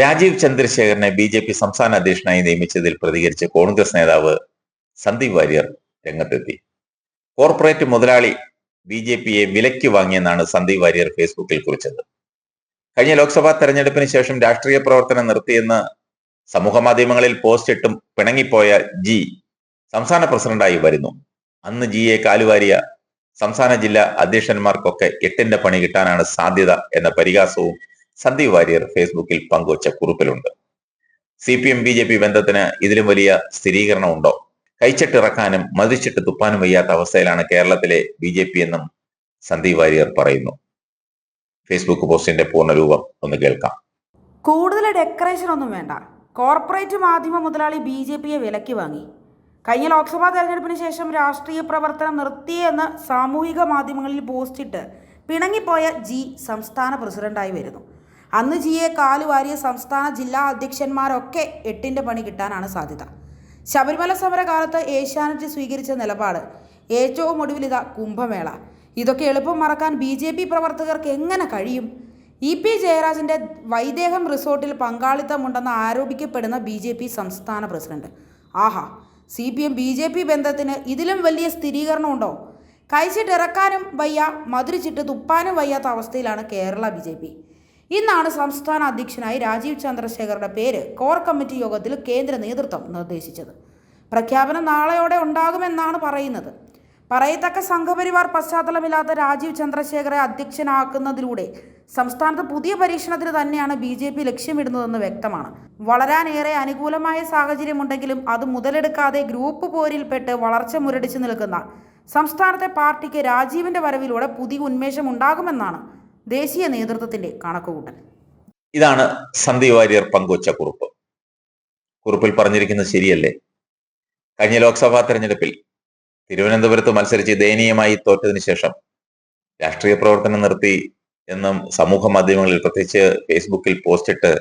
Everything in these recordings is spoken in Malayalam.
രാജീവ് ചന്ദ്രശേഖരനെ ബി ജെ പി സംസ്ഥാന അധ്യക്ഷനായി നിയമിച്ചതിൽ പ്രതികരിച്ച് കോൺഗ്രസ് നേതാവ് സന്ദീപ് വാര്യർ രംഗത്തെത്തി. കോർപ്പറേറ്റ് മുതലാളി ബി ജെ പിയെ വിലയ്ക്ക് വാങ്ങിയെന്നാണ് സന്ദീപ് വാര്യർ ഫേസ്ബുക്കിൽ കുറിച്ചത്. കഴിഞ്ഞ ലോക്സഭാ തെരഞ്ഞെടുപ്പിന് ശേഷം രാഷ്ട്രീയ പ്രവർത്തനം നിർത്തിയെന്ന് സമൂഹ മാധ്യമങ്ങളിൽ പോസ്റ്റ് ഇട്ടും പിണങ്ങിപ്പോയ ജി സംസ്ഥാന പ്രസിഡന്റായി വരുന്നു. അന്ന് ജിയെ കാലുവാരിയ സംസ്ഥാന ജില്ലാ അധ്യക്ഷന്മാർക്കൊക്കെ എട്ടിന്റെ പണി കിട്ടാനാണ് സാധ്യത എന്ന പരിഹാസവും സന്ദീപ് വാര്യർ ഫേസ്ബുക്കിൽ പങ്കുവച്ച കുറിപ്പിലുണ്ട്. C P M B J P ബന്ധത്തിന് ഇതിലും വലിയ സ്ഥിരീകരണം ഉണ്ടോ കൈച്ചിട്ടിറക്കാനും മതിച്ചിട്ട് തുപ്പാനും വയ്യാത്ത അവസ്ഥയിലാണ് കേരളത്തിലെ ബി ജെ പി എന്നും സന്ദീപ് വാര്യർ പറയുന്നു. ഫേസ്ബുക്ക് പോസ്റ്റിന്റെ പൂർണരൂപം ഒന്ന് കേൾക്കാം. കൂടുതൽ ഡെക്കറേഷൻ ഒന്നും വേണ്ട. കോർപ്പറേറ്റ് മാധ്യമ മുതലാളി ബി ജെ പിയെ വിലക്ക് വാങ്ങി. കഴിഞ്ഞ ലോക്സഭാ തെരഞ്ഞെടുപ്പിന് ശേഷം രാഷ്ട്രീയ പ്രവർത്തനം നിർത്തിയെന്ന് സാമൂഹിക മാധ്യമങ്ങളിൽ പോസ്റ്റിട്ട് പിണങ്ങിപ്പോയ ജി സംസ്ഥാന പ്രസിഡന്റായി വരുന്നു. അന്ന് ജിയെ കാലുവാരിയ സംസ്ഥാന ജില്ലാ അധ്യക്ഷന്മാരൊക്കെ എട്ടിന്റെ പണി കിട്ടാനാണ് സാധ്യത. ശബരിമല സമരകാലത്ത് ഏഷ്യാനെറ്റ് സ്വീകരിച്ച നിലപാട് ഏറ്റവും ഒടുവിൽ ഇതാ കുംഭമേള. ഇതൊക്കെ എളുപ്പം മറക്കാൻ ബി ജെ പി പ്രവർത്തകർക്ക് എങ്ങനെ കഴിയും? ഇ പി ജയരാജന്റെ വൈദേഹം റിസോർട്ടിൽ പങ്കാളിത്തമുണ്ടെന്ന് ആരോപിക്കപ്പെടുന്ന ബി ജെ പി സംസ്ഥാന പ്രസിഡന്റ്. ആഹാ C P M B J P ബന്ധത്തിന് ഇതിലും വലിയ സ്ഥിരീകരണമുണ്ടോ കഴിച്ചിട്ടിറക്കാനും വയ്യ മധുരിച്ചിട്ട് തുപ്പാനും വയ്യാത്ത അവസ്ഥയിലാണ് കേരള ബി ജെ പി. ഇന്നാണ് സംസ്ഥാന അധ്യക്ഷനായി രാജീവ് ചന്ദ്രശേഖറുടെ പേര് കോർ കമ്മിറ്റി യോഗത്തിൽ കേന്ദ്ര നേതൃത്വം നിർദ്ദേശിച്ചത്. പ്രഖ്യാപനം നാളെയോടെ ഉണ്ടാകുമെന്നാണ് പറയുന്നത്. പറയത്തക്ക സംഘപരിവാർ പശ്ചാത്തലമില്ലാത്ത രാജീവ് ചന്ദ്രശേഖരെ അധ്യക്ഷനാക്കുന്നതിലൂടെ സംസ്ഥാനത്ത് പുതിയ പരീക്ഷണത്തിന് തന്നെയാണ് ബി ജെ പി ലക്ഷ്യമിടുന്നതെന്ന് വ്യക്തമാണ്. വളരാനേറെ അനുകൂലമായ സാഹചര്യമുണ്ടെങ്കിലും അത് മുതലെടുക്കാതെ ഗ്രൂപ്പ് പോരിൽപ്പെട്ട് വളർച്ച മുരടിച്ചു നിൽക്കുന്ന സംസ്ഥാനത്തെ പാർട്ടിക്ക് രാജീവിന്റെ വരവിലൂടെ പുതിയ ഉന്മേഷം ഉണ്ടാകുമെന്നാണ് ദേശീയ നേതൃത്വത്തിന്റെ കണക്കുകൂട്ടൽ. ഇതാണ് സന്ദീപ് വാര്യർ പങ്കുവച്ച കുറിപ്പ്. കുറിപ്പിൽ പറഞ്ഞിരിക്കുന്നത് ശരിയല്ലേ? കഴിഞ്ഞ ലോക്സഭാ തെരഞ്ഞെടുപ്പിൽ തിരുവനന്തപുരത്ത് മത്സരിച്ച് ദയനീയമായി തോറ്റതിനു ശേഷം രാഷ്ട്രീയ പ്രവർത്തനം നിർത്തി എന്നും സമൂഹ മാധ്യമങ്ങളിൽ പ്രത്യേകിച്ച് ഫേസ്ബുക്കിൽ പോസ്റ്റിട്ട്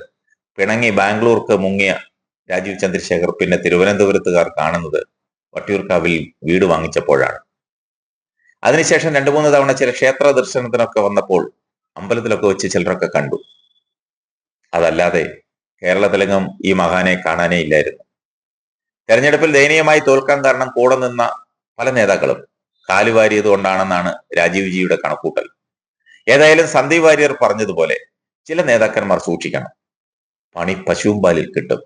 പിണങ്ങി ബാംഗ്ലൂർക്ക് മുങ്ങിയ രാജീവ് ചന്ദ്രശേഖർ പിന്നെ തിരുവനന്തപുരത്തുകാർ കാണുന്നത് വട്ടിയൂർക്കാവിൽ വീട് വാങ്ങിച്ചപ്പോഴാണ്. അതിനുശേഷം രണ്ടു മൂന്ന് തവണ ചില ക്ഷേത്ര ദർശനത്തിനൊക്കെ വന്നപ്പോൾ അമ്പലത്തിലൊക്കെ വെച്ച് ചിലരൊക്കെ കണ്ടു. അതല്ലാതെ കേരളത്തിലെങ്ങും ഈ മഹാനെ കാണാനേ ഇല്ലായിരുന്നു. തെരഞ്ഞെടുപ്പിൽ ദയനീയമായി തോൽക്കാൻ കാരണം കൂടെ നിന്ന പല നേതാക്കളും കാലുവാരിയത് കൊണ്ടാണെന്നാണ് രാജീവ് ജിയുടെ കണക്കൂട്ടൽ. ഏതായാലും സന്ദീപ് വാര്യർ പറഞ്ഞതുപോലെ ചില നേതാക്കന്മാർ സൂക്ഷിക്കണം. പണി പശുമ്പാലിൽ കിട്ടും.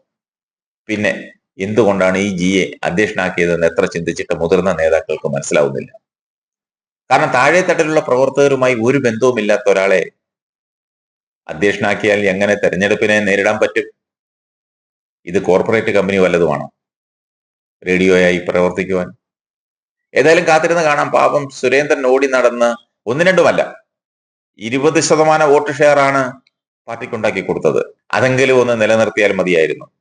പിന്നെ എന്തുകൊണ്ടാണ് ഈ ജിയെ അധ്യക്ഷനാക്കിയതെന്ന് എത്ര ചിന്തിച്ചിട്ട് മുതിർന്ന നേതാക്കൾക്ക് മനസ്സിലാവുന്നില്ല? കാരണം താഴെത്തട്ടിലുള്ള പ്രവർത്തകരുമായി ഒരു ബന്ധവുമില്ലാത്ത ഒരാളെ അധ്യക്ഷനാക്കിയാൽ എങ്ങനെ തെരഞ്ഞെടുപ്പിനെ നേരിടാൻ പറ്റും? ഇത് കോർപ്പറേറ്റ് കമ്പനി വല്ലതുമാണോ? റേഡിയോയായി പ്രവർത്തിക്കുവാൻ. ഏതായാലും കാത്തിരുന്ന് കാണാം. പാപം സുരേന്ദ്രൻ ഓടി നടന്ന് ഒന്ന് രണ്ടുമല്ല ഇരുപത് ശതമാനം വോട്ട് ഷെയർ ആണ് പാർട്ടിക്കുണ്ടാക്കി കൊടുത്തത്. അതെങ്കിലും ഒന്ന് നിലനിർത്തിയാൽ മതിയായിരുന്നു.